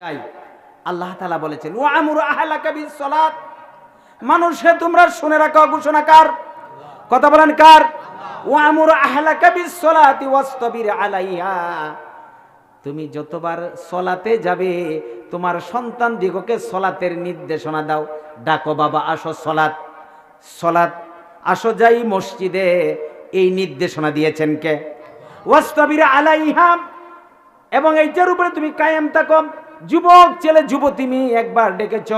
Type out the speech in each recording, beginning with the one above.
তাই আল্লাহ তালা বলেছেন ও আমুর আহলাকা বিস সালাত। মানুষে, তোমরা শুনে রাখো, ঘোষণা কার? কথা বলেন কার? ও আমুর আহলাকা বিস সালাতি আলাইহা। তুমি যতবার সলাতে যাবে, তোমার সন্তান দিগকে সলাতের নির্দেশনা দাও। ডাকো, বাবা, আসো সলাত। সলাত, আসো যাই মসজিদে। এই নির্দেশনা দিয়েছেন কে? ওয়াস্তাবির আলাইহা। এবং এইটার উপরে তুমি কায়েম থাকো। যুবক, ছেলে, যুবতী একবার ডেকেছ,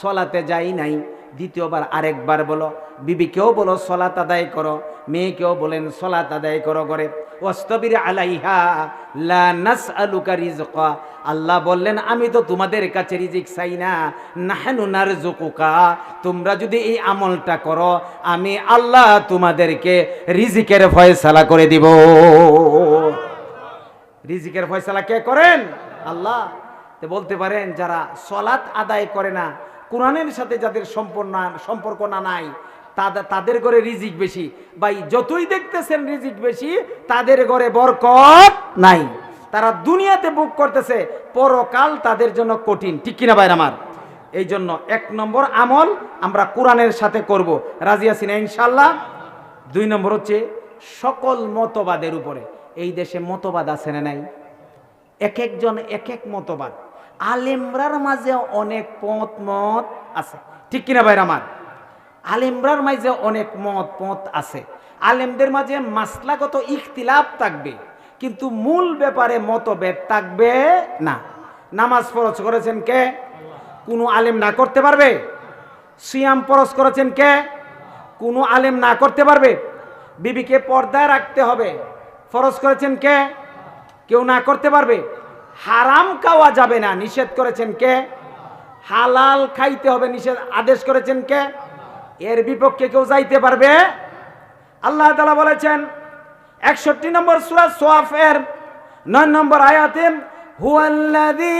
সলাতে যাই নাই। দ্বিতীয়বার আরেকবার বলো, বিবিকেও বলো, সলাত আদায় করো। মেয়েকেও বলেন, সলাত আদায় করো করে অস্তবির আলাইহা লা নাসআলুকা রিজকা আল্লাহ বললেন, আমি তো তোমাদের কাছে রিজিক চাই না। নাহানু নারজুকুকা তোমরা যদি এই আমলটা করো, আমি আল্লাহ তোমাদেরকে রিজিকের ফয়সালা করে দিব। রিজিকের ফয়সালা কে করেন? আল্লাহ। তো বলতে পারেন, যারা সলাৎ আদায় করে না, কোরআনের সাথে যাদের সম্পর্ক সম্পর্ক না নাই তাদের তাদের ঘরে রিজিক বেশি। ভাই, যতই দেখতেছেন রিজিক বেশি, তাদের ঘরে বরকত নাই। তারা দুনিয়াতে বুক করতেছে, পরকাল তাদের জন্য কঠিন। ঠিক কিনা ভাই আমার? এই জন্য এক নম্বর আমল আমরা কোরআনের সাথে করব। রাজি আছি না ইনশাল্লাহ দুই নম্বর হচ্ছে সকল মতবাদের উপরে। এই দেশে মতবাদ আছে না নাই? এক একজন এক এক মতবাদ। আলেমরার মাঝে অনেক পথ, মত আছে। ঠিক কিনা ভাইর আমার? আলেমরার মাঝে অনেক মত, পথ আছে। আলেমদের মাঝে মাসলাগত ইখতিলাফ থাকবে, কিন্তু মূল ব্যাপারে মতভেদ থাকবে না। নামাজ ফরজ করেছেন কে? কোনো আলেম না করতে পারবে? সিয়াম ফরজ করেছেন কে? কোনো আলেম না করতে পারবে? বিবিকে পর্দায় রাখতে হবে। ফরজ করেছেন কে? কেউ না করতে পারবে? হারাম খাওয়া যাবে না। নিষেধ করেছেন কে? হালাল খাইতে হবে নিষেধ আদেশ করেছেন কে? এর বিপক্ষে কেউ যাইতে পারবে? আল্লাহ তালা বলেছেন, একষট্টি নম্বর সুরা সোয়াফের নয় নম্বর আয়াতেন হুয়াল্লাযী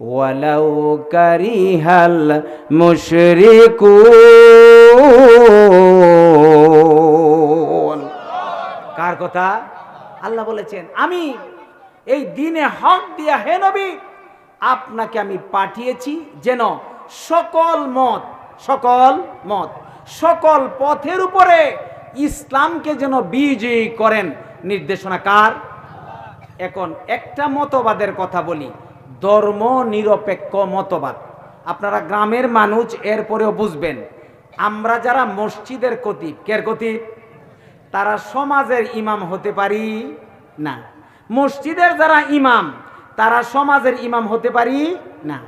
ওয়ালাউ কারিহাল মুশরিকু। কার কথা? আল্লাহ বলেছেন, আমি এই দিনে হক দিয়া হে নবী, আপনাকে আমি পাঠিয়েছি যেন সকল মত সকল মত, সকল পথের উপরে ইসলামকে যেন বিজয়ী করেন। নির্দেশনা কার? এখন একটা মতবাদের কথা বলি। ধর্ম নিরপেক্ষ মতবাদ। আপনারা গ্রামের মানুষ, এরপরেও বুঝবেন। আমরা যারা মসজিদের কতিব কের কতিব তারা সমাজের ইমাম হতে পারি না। মসজিদের যারা ইমাম, তারা সমাজের ইমাম হতে পারি না।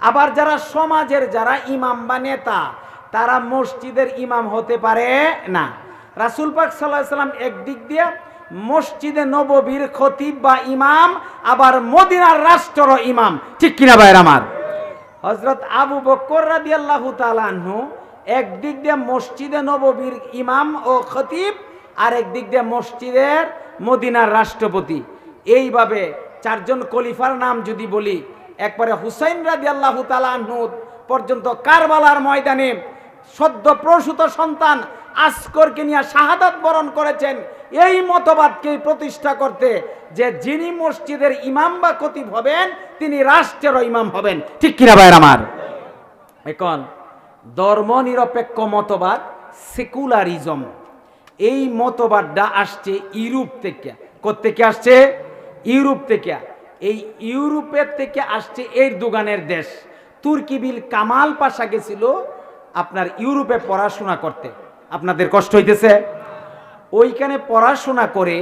আবার যারা সমাজের যারা ইমাম বা নেতা, তারা মসজিদের ইমাম হতে পারে না। রাসুল পাক সাল্লাহ সাল্লাম একদিক দিয়ে মসজিদে নববীর খতিব বা ইমাম, আবার মদিনার রাষ্ট্র ইমাম। ঠিক কিনা ভাইয়ের আমার? হজরত আবু বকর রাদি আল্লাহ তালাহু একদিক দিয়ে মসজিদে নববীর ইমাম ও খতিব আর একদিক দিয়ে মসজিদের মদিনার রাষ্ট্রপতি। এইভাবে চারজন কলিফার নাম যদি বলি, একবারে হুসাইন রাদি আল্লাহ তালাহু পর্যন্ত কারবালার ময়দানে সদ্য প্রসূত সন্তান আসকরকে নিয়ে শাহাদাত বরণ করেছেন। এই মতবাদকে প্রতিষ্ঠা করতে যে যিনি মসজিদের ইমাম বা খতিব হবেন, তিনি রাষ্ট্রের ইমাম হবেন। ঠিক কিনা ভাইয়ের আমার? এখন ধর্ম নিরপেক্ষ মতবাদ, সেকুলারিজম। এই মতবাদটা আসছে ইউরোপ থেকে। কোথেকে আসছে? ইউরোপ থেকে। এই ইউরোপের থেকে আসছে এর দোকানের দেশ তুর্কিবিল কামাল পাশা গেছিল আপনার ইউরোপে পড়াশোনা করতে। আপনাদের কষ্ট হইতেছে? ওইখানে পড়াশোনা করে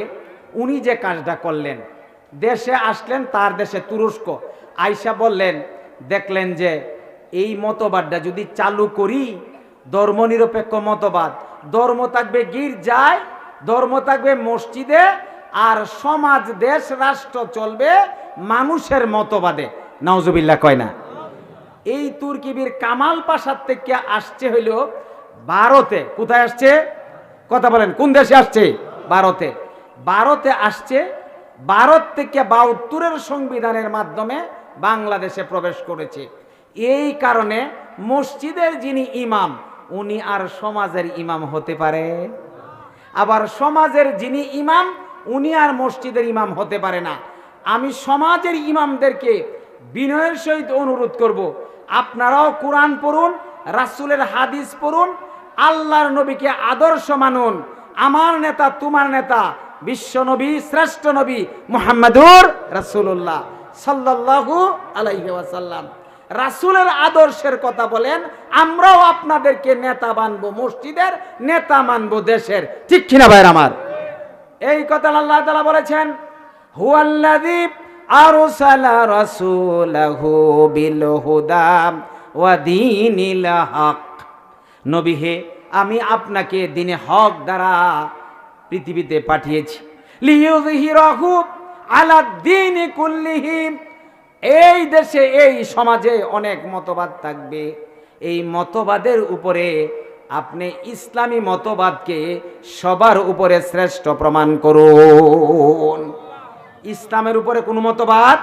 উনি যে কাজটা করলেন, দেশে আসলেন, তার দেশে তুরস্ক। আইসা বললেন, দেখলেন যে এই মতবাদটা যদি চালু করি, ধর্মনিরপেক্ষ মতবাদ, ধর্ম থাকবে গির্জায়, ধর্ম থাকবে মসজিদে, আর সমাজ, দেশ, রাষ্ট্র চলবে মানুষের মতবাদে। নওজবিল্লা কয় না? এই তুর্কিবির কামাল পাশার থেকে আসছে হইল ভারতে। কোথায় আসছে? কথা বলেন, কোন দেশে আসছে? ভারতে। ভারতে আসছে, ভারত থেকে বাহাত্তরের সংবিধানের মাধ্যমে বাংলাদেশে প্রবেশ করেছে। এই কারণে মসজিদের যিনি ইমাম, উনি আর সমাজের ইমাম হতে পারে। আবার সমাজের যিনি ইমাম, উনি আর মসজিদের ইমাম হতে পারে না। আমি সমাজের ইমামদেরকে বিনয়ের সহিত অনুরোধ করব, আপনারাও কোরআন পড়ুন, রাসূলের হাদিস পড়ুন আল্লাহর নবীকে আদর্শ মানুন। আমার নেতা, তোমার নেতা, বিশ্ব নবী, শ্রেষ্ঠ নবী মুহাম্মাদুর রাসূলুল্লাহ সাল্লাল্লাহু আলাইহি ওয়াসাল্লাম। রাসূলের আদর্শের কথা বলেন, আমরাও আপনাদেরকে নেতা মানবো মসজিদের, নেতা মানবো দেশের। ঠিক কিনা ভাইর আমার? এই কথা আল্লাহ তালা বলেছেন, হুয়াল্লাযী আরসালা নবী হে, আমি আপনাকে দিনে হক দ্বারা পৃথিবীতে পাঠিয়েছি। এই দেশে, এই সমাজে অনেক মতবাদ থাকবে। এই মতবাদের উপরে আপনি ইসলামী মতবাদকে সবার উপরে শ্রেষ্ঠ প্রমাণ করুন। ইসলামের উপরে কোনো মতবাদ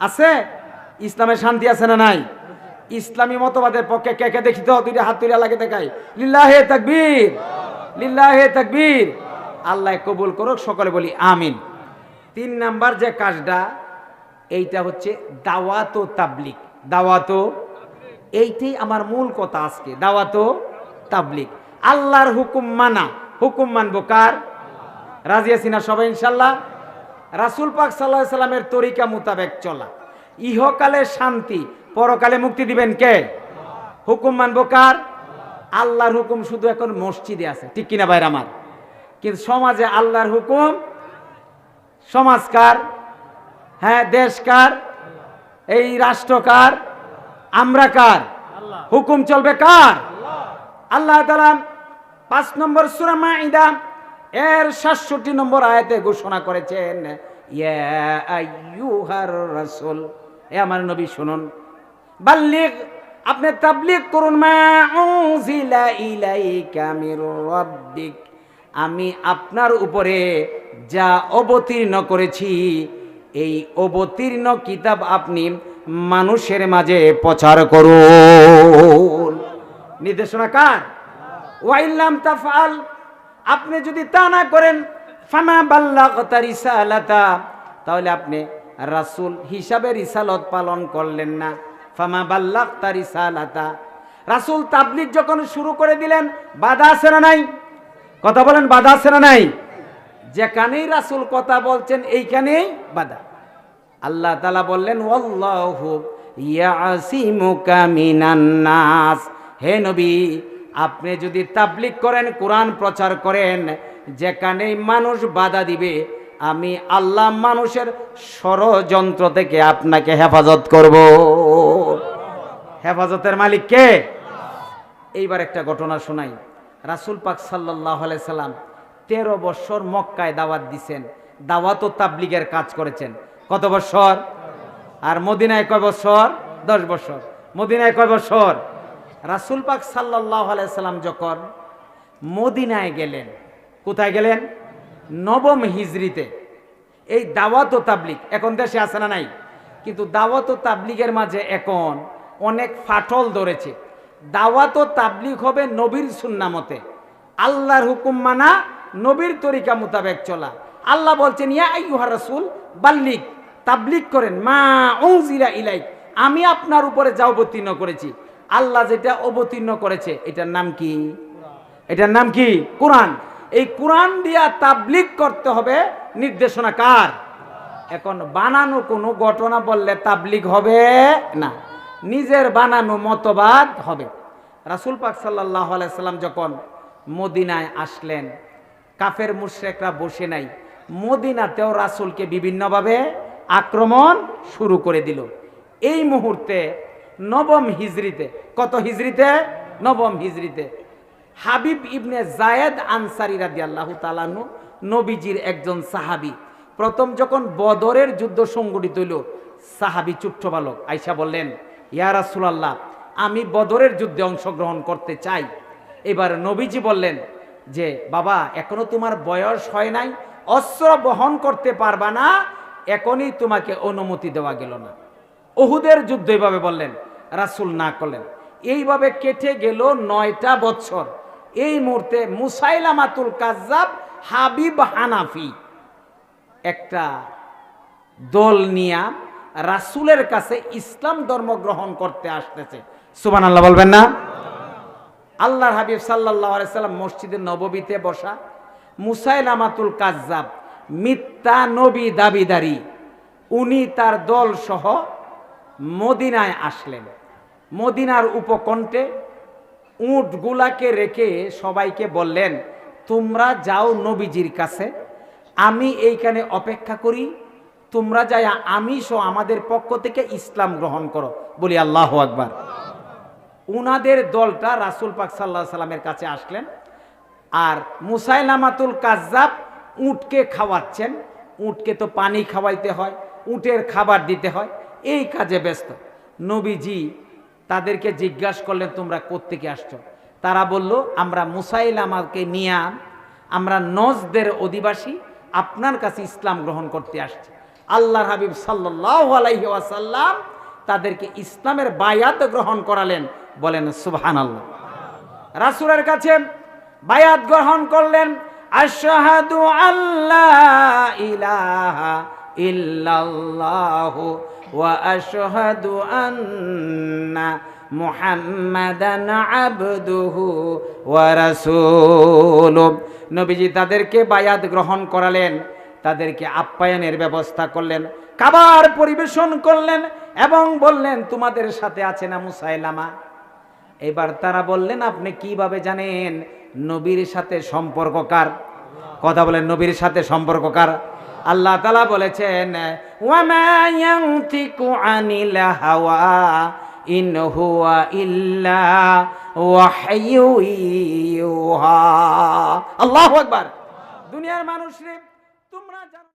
আছে? ইসলামের শান্তি আছে না নাই? ইসলামী মতবাদের পক্ষে কে কে দেখি তো দুইটা হাত তুলে লাগে দেখাই। লিল্লাহে তাকবীর লিল্লাহে তাকবীর। আল্লাহ কবুল করুক, সকলে বলি আমিন। তিন নাম্বার যে কাজটা, এইটা হচ্ছে দাওয়াত তাবলিক দাওয়াত, এইটাই আমার মূল কথা আজকে। দাওয়াত তাবলিক আল্লাহর হুকুম মানা। হুকুম মানবো কার? রাজি আছি না সবাই ইনশাল্লাহ রাসুল পাক সাল্লাহ সাল্লামের তরিকা মোতাবেক চলা। ইহকালে শান্তি, পরকালে মুক্তি দিবেন কে? হুকুম মানব কার? আল্লাহর হুকুম শুধু এখন মসজিদে আছে, ঠিক কিনা ভাইর আমার? কিন্তু সমাজে আল্লাহর হুকুম সমাজকার হ্যাঁ দেশকার এই রাষ্ট্রকার আমরা কার? হুকুম চলবে কার? আল্লাহ পাঁচ নম্বর সুরা মাইদা এর সাতষট্টি নম্বর আয়াতে ঘোষণা করেছেন এ আমার নবী, শুনুন। বাল্লিগ, আপনি তাবলিগ করুন। মা আমি আপনার উপরে যা অবতীর্ণ করেছি, এই অবতীর্ণ কিতাব আপনি মানুষের মাঝে প্রচার করুন। নির্দেশনা কার? ওয়াইল্লাম তাফআল, আপনি যদি তা না করেন ফামা বাল্লাগতা রিসালাতা। তাহলে আপনি রাসূল হিসাবে রিসালত পালন করলেন না। ফামা বাল্লাগতা রিসালাতা। রাসূল তাবলিগ যখন শুরু করে দিলেন, বাধা আছে না নাই? কথা বলেন, বাধা আছে না নাই? যেখানেই রাসূল কথা বলছেন, এইখানেই বাধা। আল্লাহ তালা বললেন, ওয়াল্লাহু ইয়াসিমুকা মিনান নাস। হে নবী আপনি যদি তাবলিগ করেন, কোরআন প্রচার করেন, যেখানেই মানুষ বাধা দিবে, আমি আল্লাহ মানুষের ষড়যন্ত্র থেকে আপনাকে হেফাজত করব। হেফাজতের মালিক কে? এইবার একটা ঘটনা শোনাই। রাসুল পাক সাল্লাহ সাল্লাম তেরো বছর মক্কায় দাওয়াত দিছেন। দাওয়াত ও তাবলিগের কাজ করেছেন। কত বছর? আর মদিনায় কয় বছর? দশ বছর। মদিনায় কয় বছর? রাসুল পাক সাল্লাহ আলাইসাল্লাম যখন মদিনায় গেলেন, কোথায় গেলেন? নবম হিজরিতে। এই দাওয়াত ও তাবলিগ, এখন দেশে আছে না নাই? কিন্তু দাওয়াত ও তাবলিগের মাঝে এখন অনেক ফাটল ধরেছে। দাওয়াত ও তাবলিগ হবে নবীর সুন্নামতে আল্লাহর হুকুম মানা, নবীর তরিকা মোতাবেক চলা। আল্লাহ বলছেন, ইয়া আইয়ুহা রাসূল বাল্লিক তাবলিগ করেন। মা উনজিলা ইলাইক, আমি আপনার উপরে যা অবতীর্ণ করেছি। আল্লাহ যেটা অবতীর্ণ করেছে, এটার নাম কি? এটার নাম কি? কোরআন। এই কোরআন দিয়া তাবলিগ করতে হবে, নির্দেশনা কার? এখন বানানো কোনো ঘটনা বললে তাবলিগ হবে না। নিজের বানানো মতবাদ হবে। রাসুল পাক সাল্লাহ সাল্লাম যখন মদিনায় আসলেন, কাফের মুশ্রেকরা বসে নাই, মদিনাতেও রাসুলকে বিভিন্নভাবে আক্রমণ শুরু করে দিল। এই মুহূর্তে নবম হিজরিতে। কত হিজরিতে? নবম হিজরিতে। হাবিব ইবনে জায়েদ আনসারি রাদি আল্লাহ তালানু নবীজির একজন সাহাবি। প্রথম যখন বদরের যুদ্ধ সংগঠিত হইল, সাহাবি চুট্ট বালক আইসা বললেন, ইয়া রাসূলুল্লাহ, আমি বদরের যুদ্ধে অংশগ্রহণ করতে চাই। এবার নবীজি বললেন, যে বাবা, এখনও তোমার বয়স হয় নাই, অস্ত্র বহন করতে পারবা না, এখনই তোমাকে অনুমতি দেওয়া গেল না। ওহুদের যুদ্ধ এভাবে বললেন রাসুল না করলেন। এইভাবে কেটে গেল নয়টা বছর। এই মুহূর্তে মুসাইলামাতুল কাজ্জাব হাবিব হানাফি একটা দল নিয়া রাসুলের কাছে ইসলাম ধর্ম গ্রহণ করতে আসতেছে। সুবান আল্লাহ বলবেন না? আল্লাহর হাবিব সাল্লাহ সাল্লাম মসজিদে নববীতে বসা, মুসাইলামাতুল কাজাব মিথ্যা নবী দাবিদারি, উনি তার দল সহ মদিনায় আসলেন। মদিনার উপকণ্ঠে উটগুলাকে রেখে সবাইকে বললেন, তোমরা যাও নবীজির কাছে, আমি এইখানে অপেক্ষা করি। তোমরা যাই আমি সহ আমাদের পক্ষ থেকে ইসলাম গ্রহণ করো। বলি আল্লাহ আকবার। উনাদের দলটা রাসুল পাক সাল্লাহ সাল্লামের কাছে আসলেন আর মুসাইলামাতুল কাজ্জাব উটকে খাওয়াচ্ছেন। উটকে তো পানি খাওয়াইতে হয়, উটের খাবার দিতে হয়, এই কাজে ব্যস্ত। নবীজি তাদেরকে জিজ্ঞাসা করলেন, তোমরা কোত্থেকে আসছো? তারা বলল, আমরা মুসাইলামাকে নিয়ে আমরা নজদের অধিবাসী। আপনার কাছে ইসলাম গ্রহণ করতে আসছি। আল্লাহর হাবিব সাল্লাহ তাদেরকে ইসলামের বায়াত গ্রহণ করালেন। বলেন সুবহান আল্লাহ রাসুলের কাছে বায়াত গ্রহণ করলেন, আশহাদু আল্লাহ ইলাহা আশহাদু আন্না মুহাম্মাদান আবদুহু ওয়া নবীজি তাদেরকে বায়াত গ্রহণ করালেন, তাদেরকে আপ্যায়নের ব্যবস্থা করলেন খাবার পরিবেশন করলেন এবং বললেন, তোমাদের সাথে আছে না মুসাইলামা? এবার তারা বললেন, আপনি কীভাবে জানেন নবীর সাথে সম্পর্ক কার? কথা বলেন, নবীর সাথে সম্পর্ক কার? আল্লাহ তালা বলেছেন আল্লাহ একবার দুনিয়ার মানুষ রে তোমরা